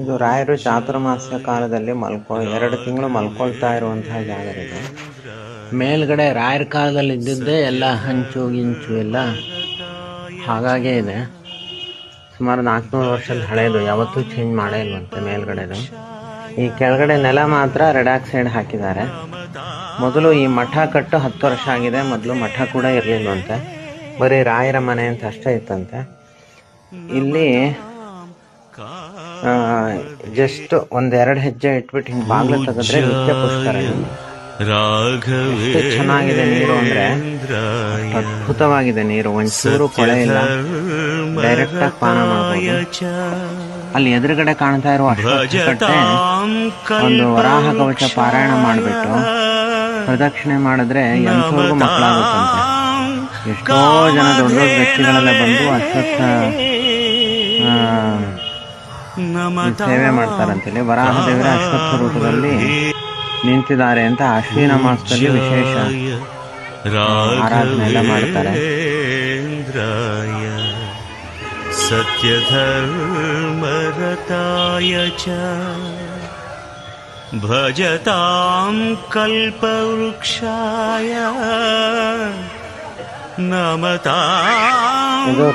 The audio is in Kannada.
ಇದು ರಾಯರು ಚಾತುರ್ಮಾಸ್ಯ ಕಾಲದಲ್ಲಿ ಮಲ್ಕೊ, ಎರಡು ತಿಂಗಳು ಮಲ್ಕೊಳ್ತಾ ಇರುವಂತಹ ಜಾಗ ಇದೆ. ಮೇಲ್ಗಡೆ ರಾಯರ ಕಾಲದಲ್ಲಿ ಇದ್ದಿದ್ದೇ ಎಲ್ಲ ಹಂಚು, ಗಿಂಚು ಎಲ್ಲ ಹಾಗಾಗೇ ಇದೆ. ಸುಮಾರು ನಾಲ್ಕುನೂರು ವರ್ಷದ ಹಳೆಯದು, ಯಾವತ್ತೂ ಚೇಂಜ್ ಮಾಡೇ ಇಲ್ವಂತೆ ಮೇಲ್ಗಡೆದು. ಈ ಕೆಳಗಡೆ ನೆಲ ಮಾತ್ರ ರೆಡ್ ಆಕ್ಸೈಡ್ ಹಾಕಿದ್ದಾರೆ. ಮೊದಲು ಈ ಮಠ ಕಟ್ಟು ಹತ್ತು ವರ್ಷ ಆಗಿದೆ, ಮೊದಲು ಮಠ ಕೂಡ ಇರಲಿಲ್ವಂತೆ. ಬರೀ ರಾಯರ ಮನೆ ಅಂತ ಅಷ್ಟೇ ಇತ್ತಂತೆ. ಇಲ್ಲಿ ಜಸ್ಟ್ ಒಂದೆರಡು ಹೆಜ್ಜೆ ಇಟ್ಬಿಟ್ಟು ಹಿಂಗೆ ಬಾಗ್ಲು ತೆಗೆದ್ರೆ ನಿತ್ಯ ಪುಷ್ಕರ ಚೆನ್ನಾಗಿದೆ ನೀರು ಅಂದ್ರೆ ಅದ್ಭುತವಾಗಿದೆ ನೀರು. ಒಂಚೂರು ಕೊಳೆ ಇಲ್ಲ. ಡೈರೆಕ್ಟ್ ಆಗಿ ಪಾನ ಮಾಡಬಹುದು ಅಲ್ಲಿ ಎದುರುಗಡೆ ಕಾಣ್ತಾ ಇರುವ ಒಂದು ವರಾಹ ಕವಚ ಪಾರಾಯಣ ಮಾಡಿಬಿಟ್ಟು ಪ್ರದಕ್ಷಿಣೆ ಮಾಡಿದ್ರೆ ಎಂಥವ್ರಿಗೂ ಮಕ್ಕಳಾಗುತ್ತಂತೆ. ಎಷ್ಟೋ ಜನ ದೊಡ್ಡ ದೊಡ್ಡ ವ್ಯಕ್ತಿಗಳೆಲ್ಲ ಬಂದು ಅಶ್ವತ್ಥ ಈ ಸೇವೆ ಮಾಡ್ತಾರಂತೇಳಿ ವರಾಹ ದೇವರ ಅಶ್ವತ್ಥ ರೂಪದಲ್ಲಿ ನಿಂತಿದ್ದಾರೆ ಅಂತ ಅಶ್ವಿನ ಮಾಸದಲ್ಲಿ ವಿಶೇಷ ಆರಾಧನೆ ಎಲ್ಲ ಮಾಡ್ತಾರೆ सत्यधर्मरताय च भजतां कल्पवृक्षाय नमतां ಇದು